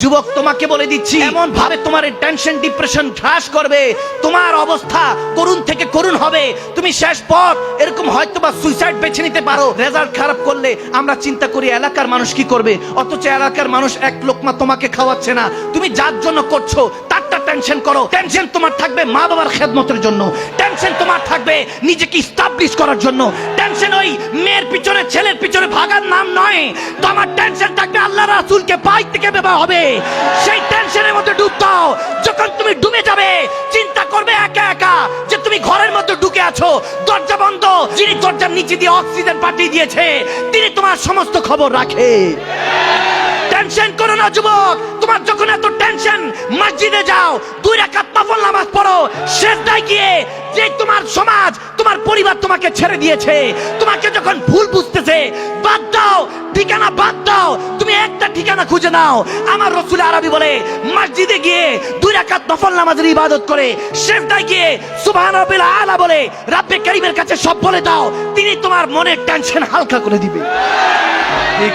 যুবক তোমাকে বলে দিচ্ছি এমন ভাবে তোমার টেনশন ডিপ্রেশন ঘ্রাস করবে। তোমার অবস্থা করুণ থেকে করুণ হবে। তুমি শেষ পথ এরকম হয়তো বা সুইসাইড বেছে নিতে পারো। রেজাল্ট খারাপ করলে আমরা চিন্তা করি এলাকার মানুষ কি করবে? অথচ এলাকার মানুষ এক লোকমা তোমাকে খাওয়াচ্ছে না। তুমি যার জন্য করছ তারটা টেনশন করো। টেনশন তোমার থাকবে মা বাবার খেদমতের জন্য। টেনশন তোমার থাকবে নিজেকে স্টাবলিশ করার জন্য। টেনশন ওই মেয়ের পিছনে ছেলের পিছনে ভাগার নাম নয়। তোমার টেনশন থাকবে আল্লাহ রাসূলকে পাই থেকে বেবা হবে। সেই টেনশনের মধ্যে ডুব দাও। যখন তুমি ডুবে যাবে, চিন্তা করবে একা একা যে তুমি ঘরের মধ্যে ঢুকে আছো। দরজা বন্ধ। যিনি দরজার নিচে দিয়ে অক্সিজেন পাঠিয়ে দিয়েছে, তিনি তোমার সমস্ত খবর রাখে। টেনশন করো না, যুবক। তোমার যখন এত টেনশন মসজিদে যাও, দুই রাকাত নফল নামাজ পড়ো। শেষদায় গিয়ে যে তোমার সমাজ, তোমার পরিবার তোমাকে ছেড়ে দিয়েছে। তোমাকে যখন ভুল বুঝতেছে, বাদ দাও। ঠিকানা বাদ দাও ঠিকানা খুঁজে নাও। আমার রসুল আরবি বলে, মসজিদে গিয়ে দুই রাকাত নফল নামাজের ইবাদত করে শেষদায় গিয়ে সুবহান আলা বলে, রাব্বে কারিমের কাছে সব বলে দাও। তিনি তোমার মনের টেনশন হালকা করে দিবে। ঠিক